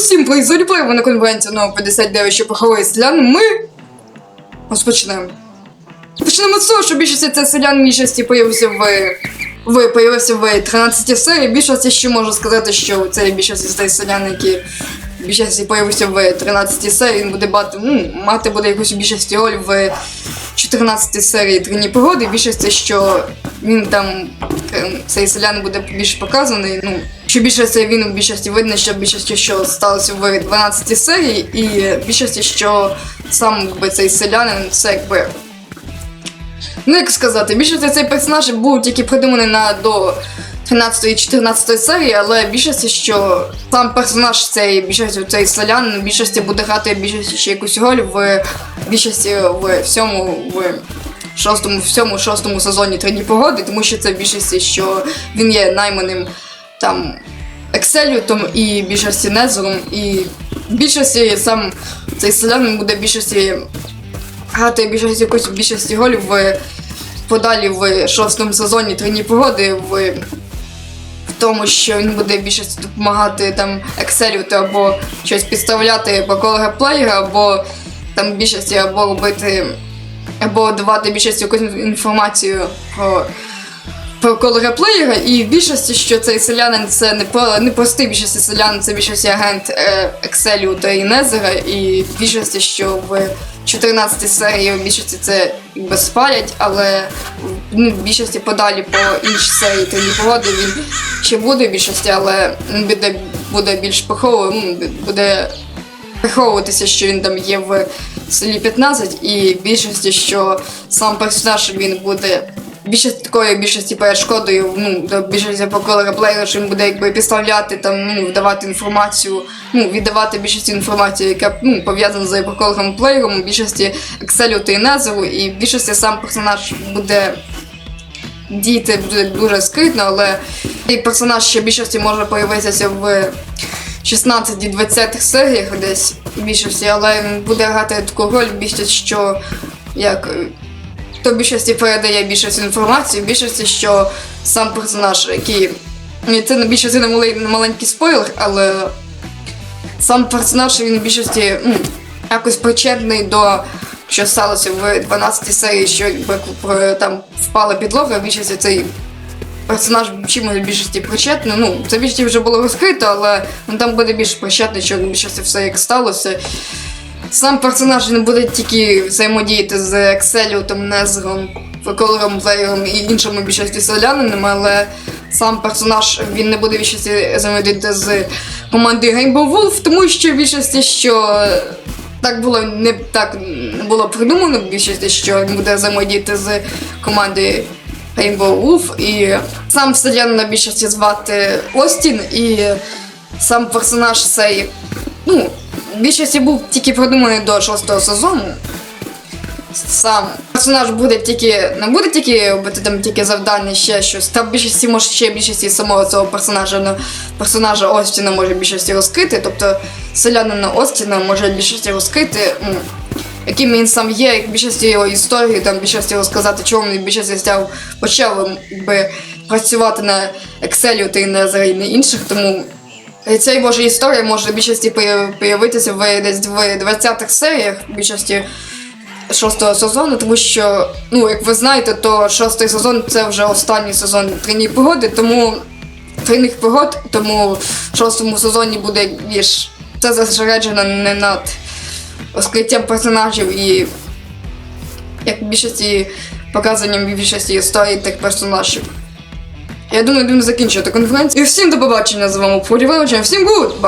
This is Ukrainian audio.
усім ви на конференції номер 59, що поховали селян. Ми розпочнемо. Почнемо з того, що більшість це селян більшості появився в. Ви появився в 13 серії. Більшості ще можу сказати, що це з тих селян, які більшості появився в 13 серії. Він буде бати, ну, мати буде якусь більшості роль в 14 серії Трині погоди. Більшості, що він там е, цей селян буде більш показаний. Ну, що більшості він у більшості видно, що більшості, що сталося в 12 серії, і більшості, що сам якби, цей селянин, це якби. Ну, як сказати, більшості цей персонаж був тільки придуманий на до 13 і 14 серії, але більшості, що сам персонаж цей більшості цей селян, більшості буде грати більшості ще якусь роль в більшості в всьому в шостому, в сьому шостому сезоні три погоди, тому що це більшості, що він є найманим там Екселютом і більшості Незером, і в більшості сам цей селянин буде більшості грати більшості якусь більшості голів в подалі в шостому сезоні Трині погоди в, в тому, що він буде більшості допомагати там Екселюту або щось підставляти по коло геймплеєра, або там більшості або робити, або давати більшості якусь інформацію про про коло геймплеєра, і в більшості, що цей селянин це не про не простий більшості селянин, це більшості агент Екселю та Інезера, і в більшості, що в 14 серії в більшості це якби спалять, але ну, в більшості подалі по іншій серії та погоди він ще буде в більшості, але буде, буде більш поховий, ну, буде приховуватися, що він там є в селі 15, і більшості, що сам персонаж він буде більшості такої більшості перешкодою, ну, до більшості по колореплеєру, що він буде якби підставляти там, ну, давати інформацію, ну, віддавати більшість інформації, яка ну, пов'язана з поколором плеєром, більшості Excel та Незеру, і більшості сам персонаж буде діяти буде дуже скритно, але цей персонаж ще більшості може появитися в 16-20 серіях десь більшості, але буде грати таку роль в що як то більшості передає більшість інформації, більшості, що сам персонаж, який. Це на більшості не маленький спойлер, але сам персонаж він в більшості ну, якось причетний до що сталося в 12 серії, що там впала підлога, в більшості цей персонаж чимось більшості причетний. Ну, це більшості вже було розкрито, але ну, там буде більш причетний, що в більшості все як сталося. Сам персонаж він буде тільки взаємодіяти з Екселютом, Незером, Феколором, Плеєром і іншими більшості селянинами, але сам персонаж він не буде більшості взаємодіяти з командою Rainbow Wolf, тому що в більшості, що так було не так не було придумано більшості, що він буде взаємодіяти з командою Rainbow Wolf, і сам селян на більшості звати Остін, і сам персонаж цей, ну, в більшості був тільки продуманий до шостого сезону. Сам персонаж буде тільки. Не буде тільки робити там тільки завдання, ще щось. Там в більшості може ще більшості самого цього персонажа ну, персонажа Остіна може більшості розкрити. Тобто селянина Остіна може більшості розкрити, ну, яким він сам є, як більшості його історії, там більшості розказати, чому він більшості став почав якби, працювати на Excel та й на на інших, тому. І Ця може історія може в більшості появитися в десь в 20-х серіях більшості шостого сезону, тому що, ну, як ви знаєте, то шостий сезон це вже останній сезон трійних погоди, тому трійних погод, тому в шостому сезоні буде більш це зосереджено не над розкриттям персонажів і як більшості показанням більшості історії тих персонажів. Я думаю, будемо закінчувати конференцію. І всім до побачення з вами Фурі Всім гуд!